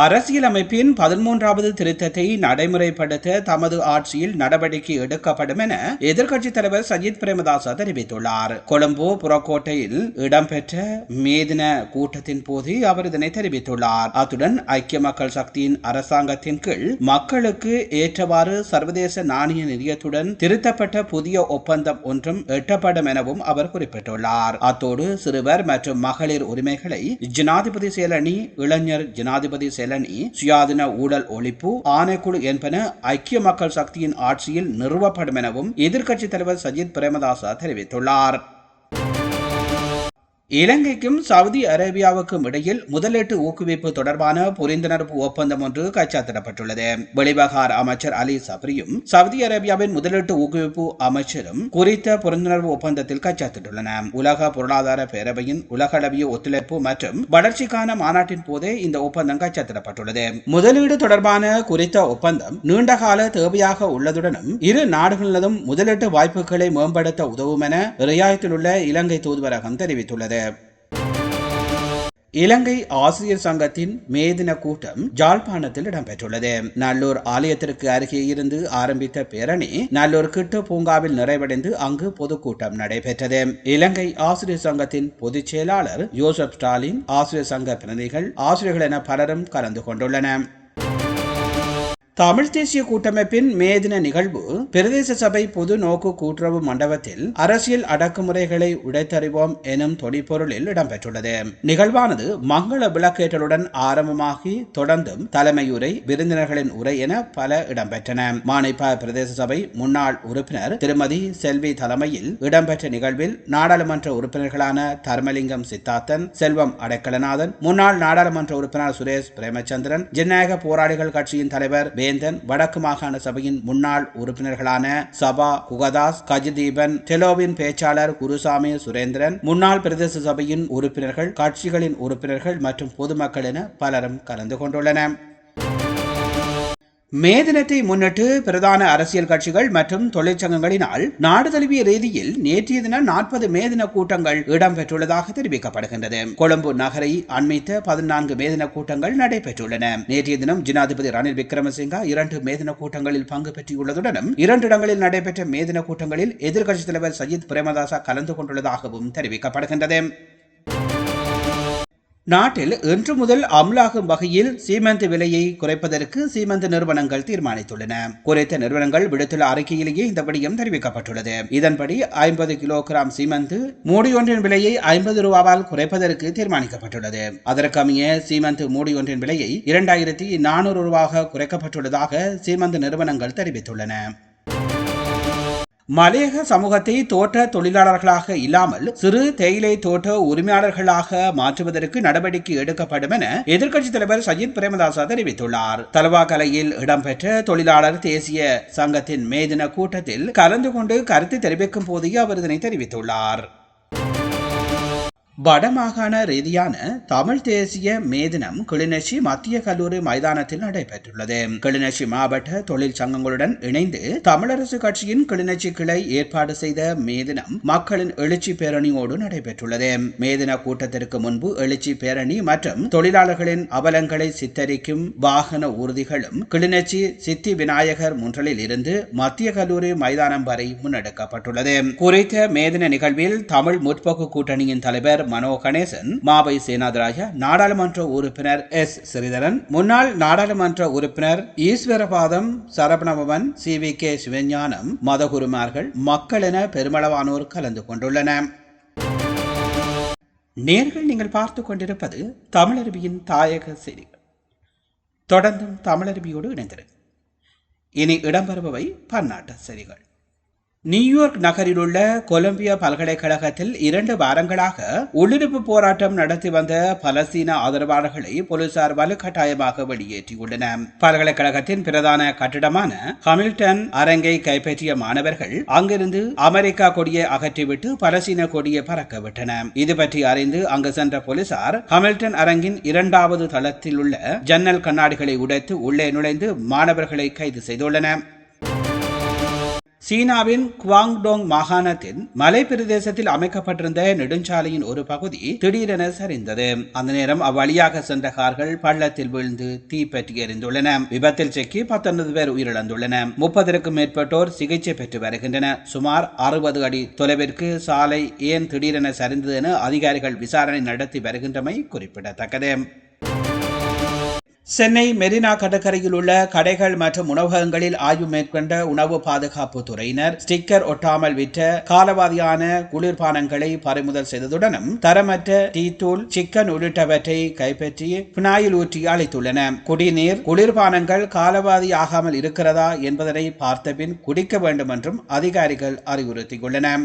அரசியலமைப்பின் பதிமூன்றாவது திருத்தத்தை நடைமுறைப்படுத்த தமது ஆட்சியில் நடவடிக்கை எடுக்கப்படும் என எதிர்க்கட்சித் தலைவர் சஜித் பிரேமதாச தெரிவித்துள்ளார். கொழும்பு புறக்கோட்டையில் இடம்பெற்ற மேதின கூட்டத்தின் போது அவர் இதனை தெரிவித்துள்ளார். அத்துடன் ஐக்கிய மக்கள் சக்தியின் அரசாங்கத்தின் கீழ் மக்களுக்கு ஏற்றவாறு சர்வதேச நாணய நிதியத்துடன் திருத்தப்பட்ட புதிய ஒப்பந்தம் ஒன்றும் எட்டப்படும் எனவும் அவர் குறிப்பிட்டுள்ளார். அத்தோடு சிறுவர் மற்றும் மகளிர் உரிமைகளை ஜனாதிபதி செயலணி இளைஞர் ஜனாதிபதி செலனி சுயாதீன ஊழல் ஒழிப்பு ஆணைக்குழு என்பன ஐக்கிய மக்கள் சக்தியின் ஆட்சியில் நிறுவப்படும் எனவும் எதிர்க்கட்சித் தலைவர் சஜித் பிரேமதாசா தெரிவித்துள்ளார். இலங்கைக்கும் சவுதி அரேபியாவுக்கும் இடையில் முதலீட்டு ஊக்குவிப்பு தொடர்பான புரிந்துணர்வு ஒப்பந்தம் ஒன்று கைச்சாத்திடப்பட்டுள்ளது. வெளிவகார அமைச்சர் அலி சப்ரியும் சவுதி அரேபியாவின் முதலீட்டு ஊக்குவிப்பு அமைச்சரும் குறித்த புரிந்துணர்வு ஒப்பந்தத்தில் கைச்சாத்திட்டுள்ளனர் உலக பொருளாதார பேரவையின் உலகளவிய ஒத்துழைப்பு மற்றும் வளர்ச்சிக்கான மாநாட்டின் போதே இந்த ஒப்பந்தம் கைச்சாத்திடப்பட்டுள்ளது. முதலீடு தொடர்பான குறித்த ஒப்பந்தம் நீண்டகால தேவையாக உள்ளதுடனும் இரு நாடுகளிலும் முதலீட்டு வாய்ப்புகளை மேம்படுத்த உதவும் என ரியாயத்தில் உள்ள இலங்கை தூதுவரகம் தெரிவித்துள்ளது. இலங்கை ஆசிரியர் சங்கத்தின் மேதின கூட்டம் ஜாழ்ப்பாணத்தில் இடம்பெற்றுள்ளது. நல்லூர் ஆலயத்திற்கு அருகே இருந்து ஆரம்பித்த பேரணி நல்லூர் கிட்டு பூங்காவில் நிறைவடைந்து அங்கு பொதுக்கூட்டம் நடைபெற்றது. இலங்கை ஆசிரியர் சங்கத்தின் பொதுச் செயலாளர் ஜோசப் ஸ்டாலின் ஆசிரியர் சங்க பிரதிநிதிகள் ஆசிரியர்கள் என பலரும் கலந்து கொண்டுள்ளனர். தமிழ் தேசிய கூட்டமைப்பின் மேதின நிகழ்வு பிரதேச சபை பொது நோக்கு கூட்டுறவு மண்டபத்தில் அரசியல் அடக்குமுறைகளை உடைத்தறிவோம் எனும் தொனிப்பொருளில் இடம்பெற்றுள்ளது. நிகழ்வானது மங்கள விளக்கேற்றலுடன் ஆரம்பமாகி தொடர்ந்தும் தலைமையுரை விருந்தினர்களின் உரை என பல இடம்பெற்றன. மானிப்பா பிரதேச சபை முன்னாள் உறுப்பினர் திருமதி செல்வி தலைமையில் இடம்பெற்ற நிகழ்வில் நாடாளுமன்ற உறுப்பினர்களான தர்மலிங்கம் சித்தார்த்தன் செல்வம் அடைக்கலநாதன் முன்னாள் நாடாளுமன்ற உறுப்பினர் சுரேஷ் பிரேமச்சந்திரன் ஜனநாயக போராளிகள் கட்சியின் தலைவர் வேந்தன் வடக்கு மாகாண சபையின் முன்னாள் உறுப்பினர்களான சபா குகதாஸ் கஜதீபன் டெலோவின் பேச்சாளர் குருசாமி சுரேந்திரன் முன்னாள் பிரதேச சபையின் உறுப்பினர்கள் கட்சிகளின் உறுப்பினர்கள் மற்றும் பொதுமக்கள் என பலரும் கலந்து கொண்டுள்ளனர். மே தினத்தை முன்னிட்டு பிரதான அரசியல் கட்சிகள் மற்றும் தொழிற்சங்கங்களினால் நாடு தழுவிய ரீதியில் நேற்றைய தினம் நாற்பது மே தின கூட்டங்கள் இடம்பெற்றுள்ளதாக தெரிவிக்கப்படுகின்றது. கொழும்பு நகரை அண்மித்த பதினான்கு மே தின கூட்டங்கள் நடைபெற்றுள்ளன. நேற்றைய தினம் ஜனாதிபதி ரணில் விக்ரமசிங்கா இரண்டு மே தின கூட்டங்களில் பங்கு பெற்றுள்ளதுடனும் இரண்டு இடங்களில் நடைபெற்ற மே தின கூட்டங்களில் எதிர்க்கட்சித் தலைவர் சஜித் பிரேமதாசா கலந்து கொண்டுள்ளதாகவும் தெரிவிக்கப்படுகின்றது. நாட்டில் இன்று முதல் அமலாகும் வகையில் சீமெந்து விலையை குறைப்பதற்கு சீமெந்து நிறுவனங்கள் தீர்மானித்துள்ளன. குறைத்த நிறுவனங்கள் விடுத்துள்ள அறிக்கையிலேயே இந்த விடயம் தெரிவிக்கப்பட்டுள்ளது. இதன்படி ஐம்பது கிலோகிராம் சீமெந்து மூடியொன்றின் விலையை ஐம்பது ரூபாவால் குறைப்பதற்கு தீர்மானிக்கப்பட்டுள்ளது. அதற்கமைய சீமெந்து மூடியொன்றின் விலையை இரண்டாயிரத்தி நானூறு ரூபாக குறைக்கப்பட்டுள்ளதாக சீமெந்து நிறுவனங்கள் தெரிவித்துள்ளன. மலையக சமூகத்தை தோட்ட தொழிலாளர்களாக இல்லாமல் சிறு தேயிலை தோட்ட உரிமையாளர்களாக மாற்றுவதற்கு நடவடிக்கை எடுக்கப்படும் என எதிர்க்கட்சித் தலைவர் சஜித் பிரேமதாசா தெரிவித்துள்ளார். தலவாக்கலையில் இடம்பெற்ற தொழிலாளர் தேசிய சங்கத்தின் மேதின கூட்டத்தில் கலந்து கொண்டு கருத்து தெரிவிக்கும் போதே அவர் இதனை தெரிவித்துள்ளார். வடமாகாண ரீதியான தமிழ் தேசிய மேதினம் கிளிநொச்சி மத்திய கல்லூரி மைதானத்தில் நடைபெற்றுள்ளது. கிளிநொச்சி மாவட்ட தொழில் சங்கங்களுடன் இணைந்து தமிழரசு கட்சியின் கிளிநொச்சி கிளை ஏற்பாடு செய்த மேதினம் மக்களின் எழுச்சி பேரணியோடு நடைபெற்றுள்ளது. மேதின கூட்டத்திற்கு முன்பு எழுச்சி பேரணி மற்றும் தொழிலாளர்களின் அவலங்களை சித்தரிக்கும் வாகன ஊர்திகளும் கிளிநொச்சி சித்தி விநாயகர் முன்றலில் இருந்து மத்திய கல்லூரி மைதானம் வரை முன்னெடுக்கப்பட்டுள்ளது. குறித்த மேதின நிகழ்வில் தமிழ் முற்போக்கு கூட்டணியின் தலைவர் மனோ கணேசன் மாவை சேனாதராஜா நாடாளுமன்ற உறுப்பினர் எஸ். ஸ்ரீதரன் முன்னாள் நாடாளுமன்ற உறுப்பினர் Easwarapatham Saravanabavan C. V. K. Sivagnanam மதகுருமார்கள் மக்கள் என பெருமளவானோர் கலந்து கொண்டுள்ளனர் நேர்கள் நீங்கள் பார்த்து கொண்டிருப்பது தமிழருவியின் தாயக செய்திகள். தொடர்ந்தும் தமிழருவியோடு இணைந்திரு இனி இடம்பெறுபவை பன்னாட்டு செய்திகள். நியூயார்க் நகரிலுள்ள கொலம்பியா பல்கலைக்கழகத்தில் இரண்டு வாரங்களாக உள்ளிருப்பு போராட்டம் நடத்தி வந்த பலஸ்தீன ஆதரவாளர்களை போலீசார் வலுக்கட்டாயமாக வெளியேற்றியுள்ளனர் பல்கலைக்கழகத்தின் பிரதான கட்டிடமான ஹமில்டன் அரங்கை கைப்பற்றிய மாணவர்கள் அங்கிருந்து அமெரிக்கா கொடியை அகற்றிவிட்டு பலஸ்தீன கொடியை பறக்கவிட்டன இது பற்றி அறிந்து அங்கு சென்ற போலீசார் ஹமில்டன் அரங்கின் இரண்டாவது தளத்தில் உள்ள ஜன்னல் கண்ணாடிகளை உடைத்து உள்ளே நுழைந்து மாணவர்களை கைது செய்துள்ளனர். சீனாவின் குவாங்டோங் மாகாணத்தின் மலை பிரதேசத்தில் அமைக்கப்பட்டிருந்த நெடுஞ்சாலையின் ஒரு பகுதி திடீரென சரிந்தது. அந்த நேரம் அவ்வழியாக சென்ற கார்கள் பள்ளத்தில் விழுந்து தீப்பற்றி எரிந்துள்ளன. விபத்தில் சிக்கி பத்தொன்பது பேர் உயிரிழந்துள்ளன. முப்பதற்கும் மேற்பட்டோர் சிகிச்சை பெற்று வருகின்றனர். சுமார் அறுபது அடி தொலைவிற்கு சாலை ஏன் திடீரென சரிந்தது என அதிகாரிகள் விசாரணை நடத்தி வருகின்றமை குறிப்பிடத்தக்கது. சென்னை மெரினா கடற்கரையில் உள்ள கடைகள் மற்றும் உணவகங்களில் ஆய்வு மேற்கொண்ட உணவு பாதுகாப்பு துறையினர் ஸ்டிக்கர் ஒட்டாமல் விற்ற காலவாதியான குளிர்பானங்களை பறிமுதல் செய்ததுடனும் தரமற்ற டீ தூள் சிக்கன் உள்ளிட்டவற்றை கைப்பற்றி பினாயில் ஊற்றி அளித்துள்ளன. குடிநீர் குளிர்பானங்கள் காலவாதி ஆகாமல் இருக்கிறதா என்பதனை பார்த்தபின் குடிக்க வேண்டும் என்றும் அதிகாரிகள் அறிவுறுத்தியுள்ளனர்.